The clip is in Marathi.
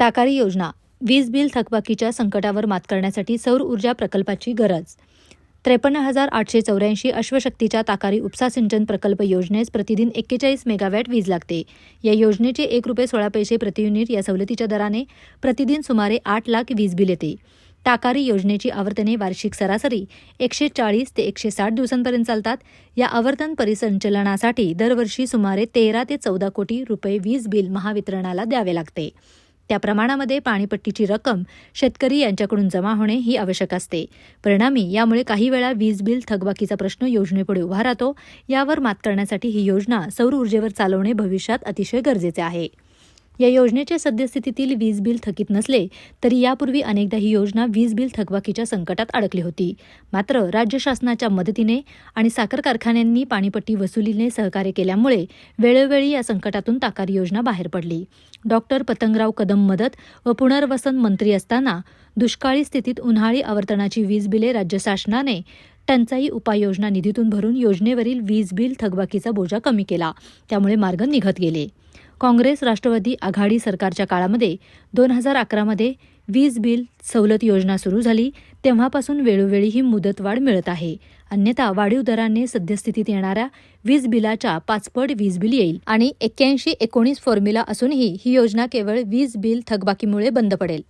ताकारी योजना वीज बिल थकबाकीच्या संकटावर मात करण्यासाठी सौर ऊर्जा प्रकल्पाची गरज. त्रेपन्न हजार आठशे चौऱ्याऐंशी अश्वशक्तीच्या ताकारी उपसा सिंचन प्रकल्प योजनेस प्रतिदिन एक्केचाळीस मेगावॅट वीज लागते. या योजनेचे एक रुपये सोळा पैसे प्रति युनिट या सवलतीच्या दराने प्रतिदिन सुमारे आठ लाख वीज बिल येते. ताकारी योजनेची आवर्तने वार्षिक सरासरी एकशे चाळीस ते एकशे साठ दिवसांपर्यंत चालतात. या आवर्तन परिसंचलनासाठी दरवर्षी सुमारे तेरा ते चौदा कोटी रुपये वीज बिल महावितरणाला द्यावे लागते. त्या प्रमाणामध्ये पाणीपट्टीची रक्कम शेतकरी यांच्याकडून जमा होणे ही आवश्यक असते. परिणामी यामुळे काही वेळा वीज बिल थकबाकीचा प्रश्न योजनेपुढे उभा राहतो. यावर मात करण्यासाठी ही योजना सौर ऊर्जेवर चालवणे भविष्यात अतिशय गरजेचे आहे. या योजनेच्या सद्यस्थितीतील वीज बिल थकीत नसले तरी यापूर्वी अनेकदा ही योजना वीज बिल थकबाकीच्या संकटात अडकली होती. मात्र राज्य शासनाच्या मदतीने आणि साखर कारखान्यांनी पाणीपट्टी वसुलीने सहकार्य केल्यामुळे वेळोवेळी या संकटातून ताकारी योजना बाहेर पडली. डॉक्टर पतंगराव कदम मदत व पुनर्वसन मंत्री असताना दुष्काळी स्थितीत उन्हाळी आवर्तनाची वीज बिले राज्य शासनाने टंचाई उपाययोजना निधीतून भरून योजनेवरील वीज बिल थकबाकीचा बोजा कमी केला. त्यामुळे मार्ग निघत गेले. काँग्रेस राष्ट्रवादी आघाडी सरकारच्या काळामध्ये दोन हजार अकरामध्ये वीज बिल सवलत योजना सुरू झाली. तेव्हापासून वेळोवेळी ही मुदतवाढ मिळत आहे. अन्यथा वाढीव दराने सद्यस्थितीत येणाऱ्या वीज बिलाच्या पाचपट वीज बिल येईल आणि एक्क्याऐंशी एकोणीस फॉर्म्युला असूनही ही योजना केवळ वीज बिल थकबाकीमुळे बंद पडेल.